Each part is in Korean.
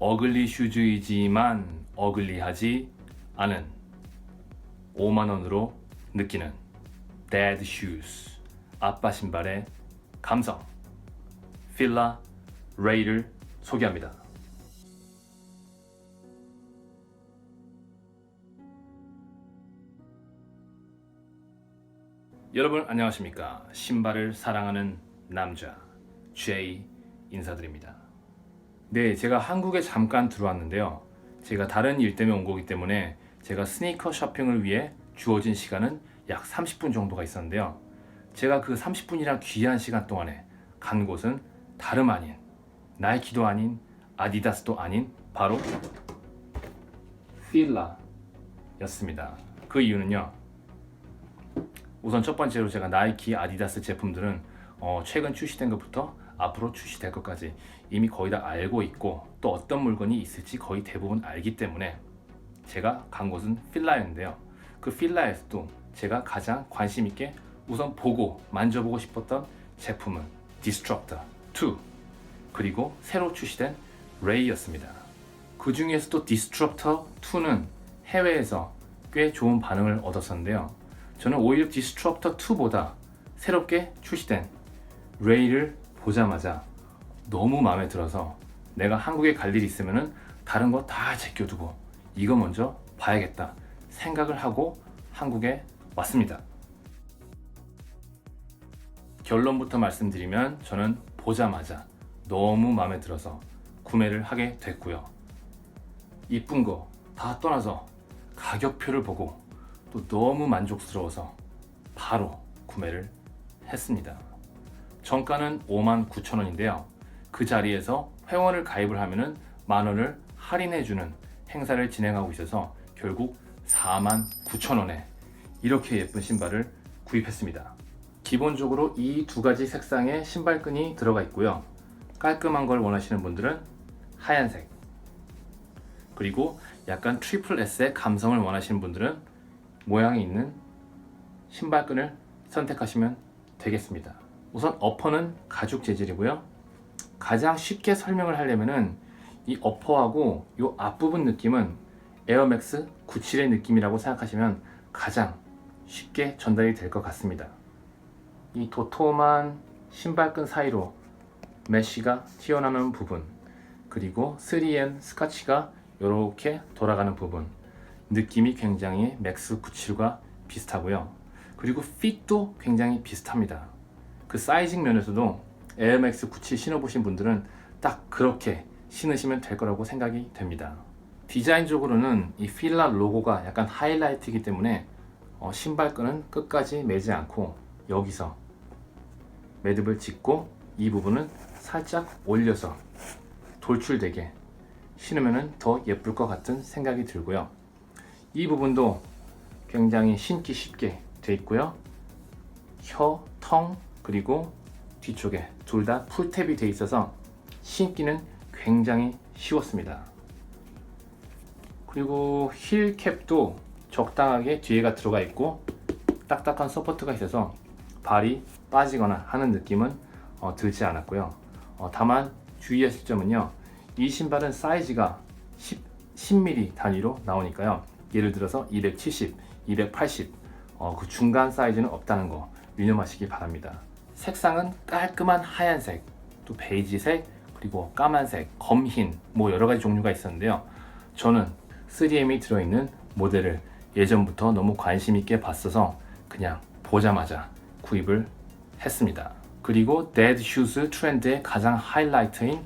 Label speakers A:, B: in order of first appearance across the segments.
A: 어글리 슈즈이지만 어글리하지 않은 5만 원으로 느끼는 Dad Shoes 아빠 신발의 감성 필라 레이를 소개합니다. 여러분 안녕하십니까? 신발을 사랑하는 남자 제이 인사드립니다. 네, 제가 한국에 잠깐 들어왔는데요. 제가 다른 일 때문에 온 거기 때문에 제가 스니커 쇼핑을 위해 주어진 시간은 약 30분 정도가 있었는데요. 제가 그 30분이란 귀한 시간 동안에 간 곳은 다름 아닌 나이키도 아닌 아디다스도 아닌 바로 필라였습니다. 그 이유는요. 우선 첫 번째로 제가 나이키, 아디다스 제품들은 어, 최근 출시된 것부터 앞으로 출시될 것까지 이미 거의 다 알고 있고 또 어떤 물건이 있을지 거의 대부분 알기 때문에 제가 간 곳은 필라였는데요. 그 필라에서도 제가 가장 관심 있게 우선 보고 만져보고 싶었던 제품은 디스트럭터 2 그리고 새로 출시된 레이였습니다. 그 중에서도 디스트럭터 2는 해외에서 꽤 좋은 반응을 얻었었는데요. 저는 오히려 디스트럭터 2보다 새롭게 출시된 레이를 보자마자 너무 마음에 들어서 내가 한국에 갈 일이 있으면은 다른 거 다 제껴두고 이거 먼저 봐야겠다 생각을 하고 한국에 왔습니다. 결론부터 말씀드리면 저는 보자마자 너무 마음에 들어서 구매를 하게 됐고요. 이쁜 거 다 떠나서 가격표를 보고 또 너무 만족스러워서 바로 구매를 했습니다. 정가는 5만 9천 원인데요. 그 자리에서 회원을 가입을 하면은 만 원을 할인해주는 행사를 진행하고 있어서 결국 4만 9천 원에 이렇게 예쁜 신발을 구입했습니다. 기본적으로 이 두 가지 색상의 신발끈이 들어가 있고요. 깔끔한 걸 원하시는 분들은 하얀색 그리고 약간 트리플 S의 감성을 원하시는 분들은 모양이 있는 신발끈을 선택하시면 되겠습니다. 우선 어퍼는 가죽 재질이고요. 가장 쉽게 설명을 하려면은 이 어퍼하고 이 앞부분 느낌은 에어맥스 97의 느낌이라고 생각하시면 가장 쉽게 전달이 될 것 같습니다. 이 도톰한 신발끈 사이로 메쉬가 튀어나오는 부분 그리고 3M 스카치가 이렇게 돌아가는 부분 느낌이 굉장히 맥스 97과 비슷하고요. 그리고 핏도 굉장히 비슷합니다. 그 사이징 면에서도 에어맥스 97 신어보신 분들은 딱 그렇게 신으시면 될 거라고 생각이 됩니다. 디자인적으로는 이 필라 로고가 약간 하이라이트이기 때문에 어, 신발끈은 끝까지 매지 않고 여기서 매듭을 짓고 이 부분은 살짝 올려서 돌출되게 신으면 더 예쁠 것 같은 생각이 들고요. 이 부분도 굉장히 신기 쉽게 돼 있고요. 혀, 텅 그리고 뒤쪽에 둘 다 풀탭이 돼 있어서 신기는 굉장히 쉬웠습니다. 그리고 힐 캡도 적당하게 뒤에가 들어가 있고 딱딱한 서포트가 있어서 발이 빠지거나 하는 느낌은 어, 들지 않았고요. 어, 다만 주의하실 점은요. 이 신발은 사이즈가 10, 10mm 단위로 나오니까요. 예를 들어서 270, 280, 어, 그 중간 사이즈는 없다는 거 유념하시기 바랍니다. 색상은 깔끔한 하얀색, 또 베이지색, 그리고 까만색, 검흰, 뭐 여러 가지 종류가 있었는데요. 저는 3M이 들어있는 모델을 예전부터 너무 관심 있게 봤어서 그냥 보자마자 구입을 했습니다. 그리고 데드 슈즈 트렌드의 가장 하이라이트인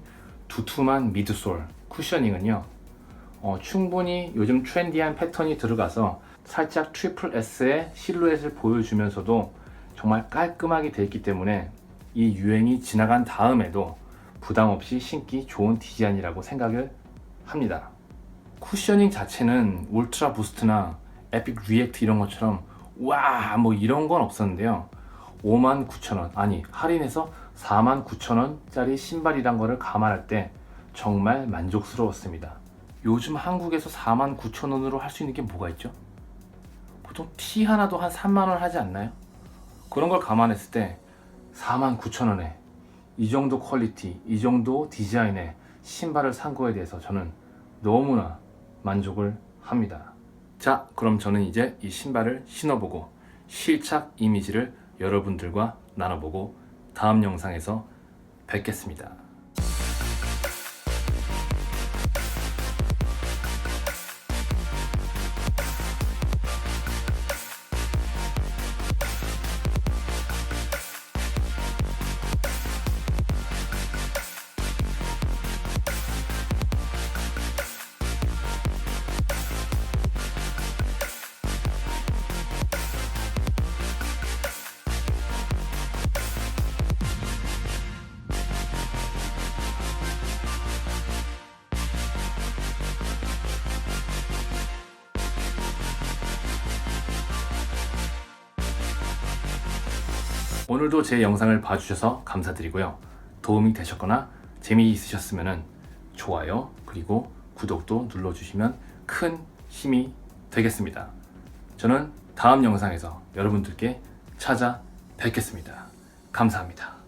A: 두툼한 미드솔 쿠셔닝은요. 어, 충분히 요즘 트렌디한 패턴이 들어가서 살짝 트리플 S의 실루엣을 보여주면서도 정말 깔끔하게 되어 있기 때문에 이 유행이 지나간 다음에도 부담 없이 신기 좋은 디자인이라고 생각을 합니다. 쿠셔닝 자체는 울트라 부스트나 에픽 리액트 이런 것처럼 와 뭐 이런 건 없었는데요. 59,000원 아니 할인해서 49,000원짜리 신발이란 거를 감안할 때 정말 만족스러웠습니다. 요즘 한국에서 49,000원으로 할 수 있는 게 뭐가 있죠? 보통 티 하나도 한 3만원 하지 않나요? 그런 걸 감안했을 때 49,000원에 이 정도 퀄리티, 이 정도 디자인에 신발을 산 거에 대해서 저는 너무나 만족을 합니다. 자, 그럼 저는 이제 이 신발을 신어보고 실착 이미지를 여러분들과 나눠보고 다음 영상에서 뵙겠습니다. 오늘도 제 영상을 봐주셔서 감사드리고요. 도움이 되셨거나 재미있으셨으면 좋아요 그리고 구독도 눌러주시면 큰 힘이 되겠습니다. 저는 다음 영상에서 여러분들께 찾아뵙겠습니다. 감사합니다.